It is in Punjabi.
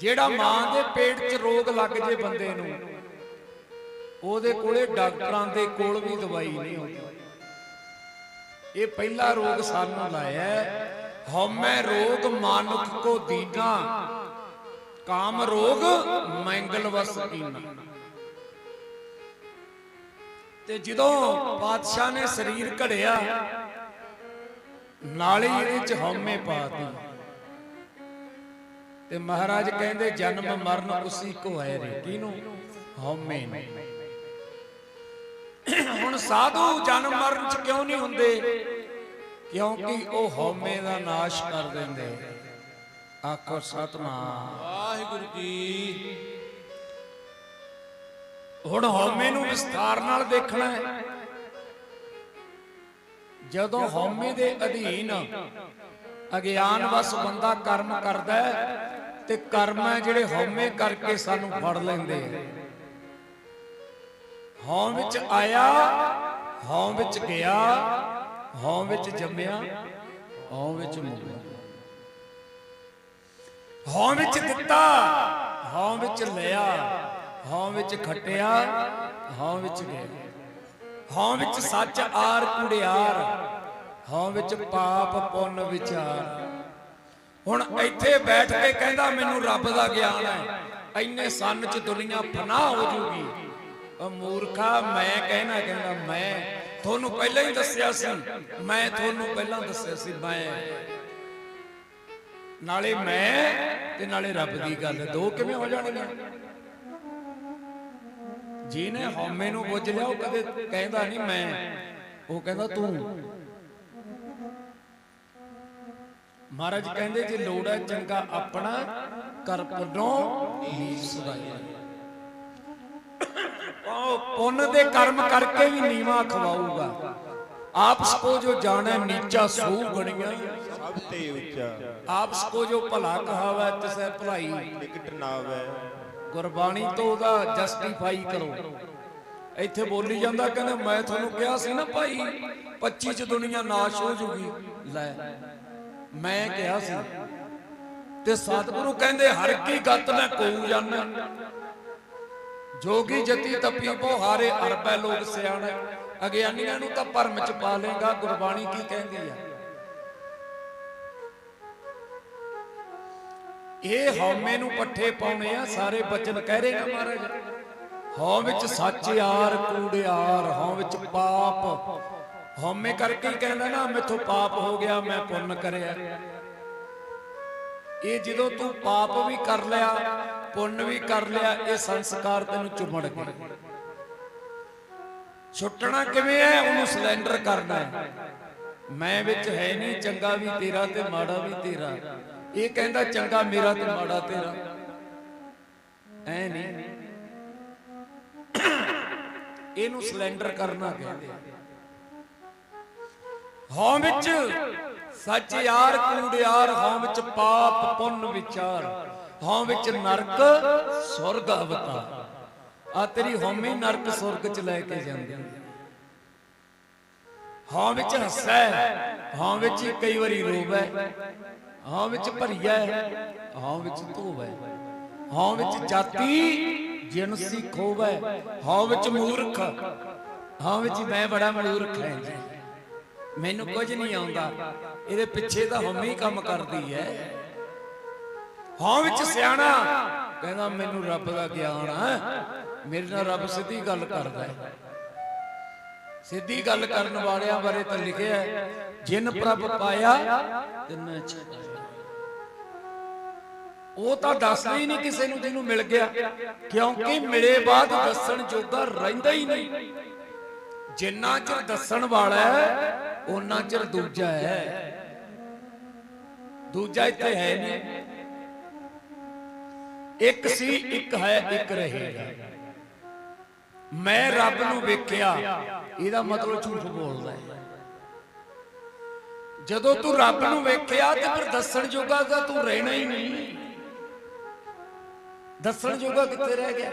ਜਿਹੜਾ ਮਾਂ ਦੇ ਪੇਟ 'ਚ ਰੋਗ ਲੱਗ ਜੇ ਬੰਦੇ ਨੂੰ, ਉਹਦੇ ਕੋਲੇ ਡਾਕਟਰਾਂ ਦੇ ਕੋਲ ਵੀ ਦਵਾਈ ਨਹੀਂ ਹੁੰਦੀ ਇਹ ਪਹਿਲਾ ਰੋਗ ਸਾਨੂੰ ਲਾਇਆ ਹੈ। ਹਉਮੈ ਰੋਗ ਮਾਨੁਖ ਕੋ ਦੀਨਾ, ਕਾਮ ਰੋਗ ਮੰਗਲ ਵਸ ਕੀਨਾ ਤੇ ਜਦੋਂ ਪਾਤਸ਼ਾਹ ਨੇ ਸਰੀਰ ਘੜਿਆ, ਨਾਲੇ ਇਹਦੇ ਚ ਹਉਮੈ ਪਾਤੀ ਤੇ ਮਹਾਰਾਜ ਕਹਿੰਦੇ ਜਨਮ ਮਰਨ ਉਸੀ ਕੋ ਹੈ ਰੇ। ਕਿਨੂੰ ਹਉਮੈ ਨੂੰ। ਹੁਣ ਸਾਧੂ ਜਨਮ ਮਰਨ ਚ ਕਿਉਂ ਨਹੀਂ ਹੁੰਦੇ? ਕਿਉਂਕਿ ਉਹ ਹਉਮੈ ਦਾ ਨਾਸ਼ ਕਰ ਦਿੰਦੇ। ਆਖੋ ਸਤਨਾਮ। ਵਾਹਿਗੁਰੂ ਜੀ। ਹੁਣ ਹਉਮੈ ਨੂੰ ਵਿਸਥਾਰ ਨਾਲ ਦੇਖਣਾ ਹੈ। ਜਦੋਂ ਹਉਮੈ ਦੇ ਅਧੀਨ ਅਗਿਆਨ ਵਸ ਬੰਦਾ ਕਰਮ ਕਰਦਾ ਹੈ ਤੇ ਕਰਮ ਹੈ ਜਿਹੜੇ ਹਉਮੈ ਕਰਕੇ ਸਾਨੂੰ ਫੜ ਲੈਂਦੇ ਆ ਹਉ ਵਿੱਚ ਆਇਆ ਹਉ ਵਿੱਚ ਗਿਆ ਹਉ ਵਿੱਚ ਜੰਮਿਆ ਹਉ ਵਿੱਚ ਮੁੱਕਿਆ ਹਉ ਵਿੱਚ ਦਿੱਤਾ ਹਉ ਵਿੱਚ ਲਿਆ ਹਉ ਵਿੱਚ ਖਟਿਆ ਹਉ ਵਿੱਚ ਗਿਆ ਹਉ ਵਿੱਚ ਸੱਚ ਆਰ ਕੁੜਿਆਰ ਹਉ ਵਿੱਚ ਪਾਪ ਪੁੰਨ ਵਿਚਾਰ ਹੁਣ ਇੱਥੇ ਬੈਠ ਕੇ ਕਹਿੰਦਾ ਮੈਨੂੰ ਰੱਬ ਦਾ ਗਿਆਨ ਹੈ। ਇੰਨੇ ਸੰਨ ਚ ਦੁਨੀਆ ਫਨਾ ਹੋ ਜੂਗੀ। ਉਹ ਮੂਰਖਾ, ਮੈਂ ਕਹਿਣਾ ਕਹਿੰਦਾ, ਮੈਂ ਤੁਹਾਨੂੰ ਪਹਿਲਾਂ ਹੀ ਦੱਸਿਆ ਸੀ। ਮੈਂ ਤੁਹਾਨੂੰ ਪਹਿਲਾਂ ਦੱਸਿਆ ਸੀ, ਮੈਂ। ਨਾਲੇ ਮੈਂ ਤੇ ਨਾਲੇ ਰੱਬ ਦੀ ਗੱਲ। ਦੋ ਕਿਵੇਂ ਹੋ ਜਾਣਗੀਆਂ ਜਿਹਨੇ ਹਉਮੈ ਨੂੰ ਬੁੱਝ ਲਿਆ, ਉਹ ਕਦੇ ਕਹਿੰਦਾ ਨਹੀਂ ਮੈਂ। ਉਹ ਕਹਿੰਦਾ ਤੂੰ। ਮਹਾਰਾਜ ਕਹਿੰਦੇ ਜੇ ਲੋੜ ਹੈ ਚੰਗਾ ਆਪਣਾ ਕਰ ਪੁੰਨੋ ਨੀਚ ਸੁਧਾਈ ਉਹ ਪੁੰਨ ਦੇ ਕਰਮ ਕਰਕੇ ਵੀ ਨੀਵਾ ਖਵਾਊਗਾ। ਆਪਸ ਕੋ ਜੋ ਜਾਣੈ ਨੀਚਾ ਸੂ ਗਣੀਆਂ। ਸਭ ਤੇ ਉੱਚਾ। ਆਪਸ ਕੋ ਜੋ ਭਲਾ ਕਹਾਵੈ ਤਿਸੈ ਭਲਾਈ। ਨਿਕਟ ਨਾਵੈ। ਗੁਰਬਾਣੀ ਤੋਂ ਉਹਦਾ ਜਸਟੀਫਾਈ ਕਰੋ। ਇੱਥੇ ਬੋਲੀ ਜਾਂਦਾ ਕਹਿੰਦਾ ਮੈਂ ਤੁਹਾਨੂੰ ਕਿਹਾ ਸੀ ਨਾ ਭਾਈ 25 ਚ ਦੁਨੀਆ ਨਾਸ਼ ਹੋ ਜੂਗੀ। ਲੈ। ਮੈਂ ਕਿਹਾ ਸੀ, ਤੇ ਸਤਿਗੁਰੂ ਕਹਿੰਦੇ, ਹਰ ਕੀ ਗਤ ਮੈਂ ਕੋਉ ਜਾਣਾ ਜੋਗੀ ਜਤੀ ਤਪੀ ਬੋ ਅਰਬੈ ਲੋਕ ਸਿਆਣੇ। ਅਗਿਆਨੀਆਂ ਨੂੰ ਤਾਂ ਭਰਮ ਚ ਪਾ ਲੇਗਾ ਗੁਰਬਾਣੀ ਕੀ ਕਹਿੰਦੀ ਆ? ਇਹ ਹਉਮੈ ਨੂੰ ਪੱਠੇ ਪਾਉਣੇ ਆ, ਸਾਰੇ ਬਚਨ ਕਹਿ ਰਹੇ ਨਾ ਮਹਾਰਾਜ। ਹਉ ਵਿੱਚ ਸੱਚ ਯਾਰ ਕੂੜਿਆਰ ਹਉ ਵਿੱਚ ਪਾਪ। ਹਉਮੈ ਕਰਕੇ ਕਹਿੰਦਾ ਨਾ, ਮੈਥੋਂ ਪਾਪ ਹੋ ਗਿਆ, ਮੈਂ ਪੁੰਨ ਕਰਿਆ। ਇਹ ਜਦੋਂ ਤੂੰ ਪਾਪ ਵੀ ਕਰ ਲਿਆ, ਪੁੰਨ ਵੀ ਕਰ ਲਿਆ, ਇਹ ਸੰਸਕਾਰ ਤੈਨੂੰ ਚੁੰਮੜ ਗਏ ਛੁੱਟਣਾ ਕਿਵੇਂ ਹੈ? ਉਹਨੂੰ ਸਿਲੰਡਰ ਕਰਨਾ ਹੈ। ਮੈਂ ਵਿੱਚ ਹੈ ਨਹੀਂ, ਚੰਗਾ ਵੀ ਤੇਰਾ ਤੇ ਮਾੜਾ ਵੀ ਤੇਰਾ। ਇਹ ਕਹਿੰਦਾ, ਚੰਗਾ ਮੇਰਾ ਤੇ ਮਾੜਾ ਤੇਰਾ। ਐ ਨਹੀਂ। ਇਹਨੂੰ ਸਿਲੰਡਰ ਕਰਨਾ ਕਹਿੰਦੇ ਆ। ਹਉ ਵਿੱਚ ਸੱਚ ਯਾਰ ਕੂੜਿਆਰ ਹਉ ਵਿੱਚ ਪਾਪ ਪੁੰਨ ਵਿਚਾਰ ਹਉ ਵਿੱਚ ਨਰਕ ਸੁਰਗ ਅਵਤਾਰ ਆ ਤੇਰੀ ਹਉਮੈ ਨਰਕ ਸੁਰਗ ਚ ਲੈ ਕੇ ਜਾਂਦੀ ਹਾਂ ਵਿੱਚ ਹੱਸੈ ਹਾਂ ਵਿੱਚ ਕਈ ਵਾਰੀ ਰੋਵੈ ਹਾਂ ਵਿੱਚ ਭਰੀਐ ਹਾਂ ਵਿੱਚ ਧੋਵੈ ਹਾਂ ਵਿੱਚ ਜਾਤੀ ਜਿਨਸੀ ਖੋਵੈ ਹਾਂ ਵਿੱਚ ਮੂਰਖ ਹਾਂ ਵਿੱਚ ਮੈਂ ਬੜਾ ਮੂਰਖ ਹਾਂ ਜੀ ਮੈਨੂੰ ਕੁਝ ਨਹੀਂ ਆਉਂਦਾ। ਇਹਦੇ ਪਿੱਛੇ ਤਾਂ ਹਉਮੈ ਹੀ ਕੰਮ ਕਰਦੀ ਹੈ। ਹਾਂ। ਵਿੱਚ ਸਿਆਣਾ। ਕਹਿੰਦਾ ਮੈਨੂੰ ਰੱਬ ਦਾ ਗਿਆਨ ਹੈ। ਮੇਰੇ ਨਾਲ ਰੱਬ ਸਿੱਧੀ ਗੱਲ ਕਰਦਾ ਹੈ। ਸਿੱਧੀ ਗੱਲ ਕਰਨ ਵਾਲਿਆਂ ਬਾਰੇ ਤਾਂ ਲਿਖਿਆ ਜਿਨ ਪ੍ਰਭ ਪਾਇਆ ਤਿੰਨ ਛਪਾਇਆ ਉਹ ਤਾਂ ਦੱਸਦਾ ਹੀ ਨਹੀਂ ਕਿਸੇ ਨੂੰ ਜਿਹਨੂੰ ਮਿਲ ਗਿਆ। ਕਿਉਂਕਿ ਮਿਲੇ ਬਾਅਦ ਦੱਸਣ ਜੋਗਾ ਰਹਿੰਦਾ ਹੀ ਨਹੀਂ। ਜਿੰਨਾ ਚਿਰ ਦੱਸਣ ਵਾਲਾ ਹੈ ਉਹਨਾਂ ਚਿਰ ਦੂਜਾ ਹੈ। ਦੂਜਾ ਇੱਥੇ ਹੈ ਨਹੀਂ। ਇੱਕ ਸੀ, ਇੱਕ ਹੈ, ਇੱਕ ਰਹੇਗਾ। ਮੈਂ ਰੱਬ ਨੂੰ ਵੇਖਿਆ, ਇਹਦਾ ਮਤਲਬ ਝੂਠ ਬੋਲਦਾ ਹੈ। ਜਦੋਂ ਤੂੰ ਰੱਬ ਨੂੰ ਵੇਖਿਆ ਤੇ ਫਿਰ ਦੱਸਣ ਜੋਗਾ ਤਾਂ ਤੂੰ ਰਹਿਣਾ ਹੀ ਨਹੀਂ। ਦੱਸਣ ਜੋਗਾ ਕਿੱਥੇ ਰਹਿ ਗਿਆ?